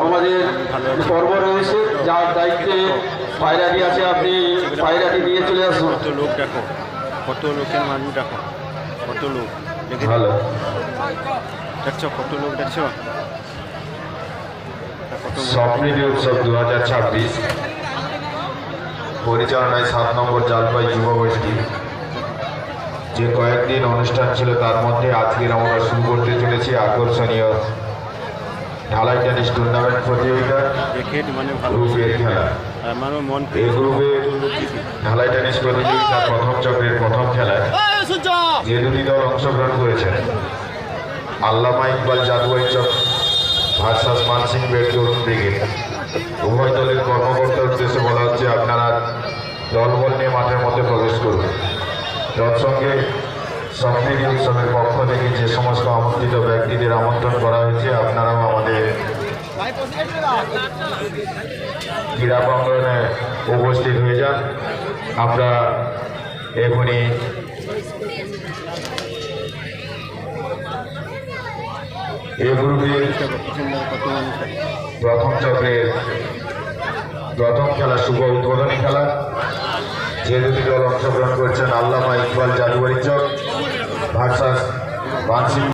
আমাদের পর্ব রয়েছে যার দায়িত্বে পায়রাটি আছে আপনি পায়রাটি নিয়ে চলে আসুন। কত লোক দেখো কত লোকের মানুষ দেখো কত লোক ভালো। দেখছ কত লোক দেখছ? মানুষ। উৎসব দু হাজার ছাব্বিশ। পরিচালনায় সাত নম্বর জালপাই যুব গোষ্ঠী। যে কয়েকদিন অনুষ্ঠান ছিল তার মধ্যে আজকের আমরা শুরু করতে চলেছি আকর্ষণীয় ঢালাই টেনিস টুর্নামেন্ট প্রতিযোগিতা? মানে গ্রুপের খেলা। মন এই গ্রুপে ঢালাই টেনিস প্রতিযোগিতা প্রথম চক্রের প্রথম খেলায় যে দুটি দল অংশগ্রহণ করেছেন আল্লামা ইকবাল জাদুয়াই চক ভার্সাস মানসিং বেড তরুণ ব্রিগেড উভয় দলের কর্মকর্তার উদ্দেশ্যে বলা হচ্ছে আপনারা দলবল নিয়ে মাঠের মধ্যে প্রবেশ করুন। তৎসঙ্গে সমৃদ্ধি উৎসবের পক্ষ থেকে যে সমস্ত আমন্ত্রিত ব্যক্তিদের আমন্ত্রণ করা হয়েছে, আপনারাও আমাদের ক্রীড়া প্রাঙ্গনে উপস্থিত হয়ে যান আমরা এখনই এ গ্রুপের। প্রথম চক্রের প্রথম খেলা শুভ উদ্বোধনী খেলা যে দুটি দল অংশগ্রহণ করছেন আল্লামা ইকবাল জাদুয়ারি চক ভার্সাস বানসিং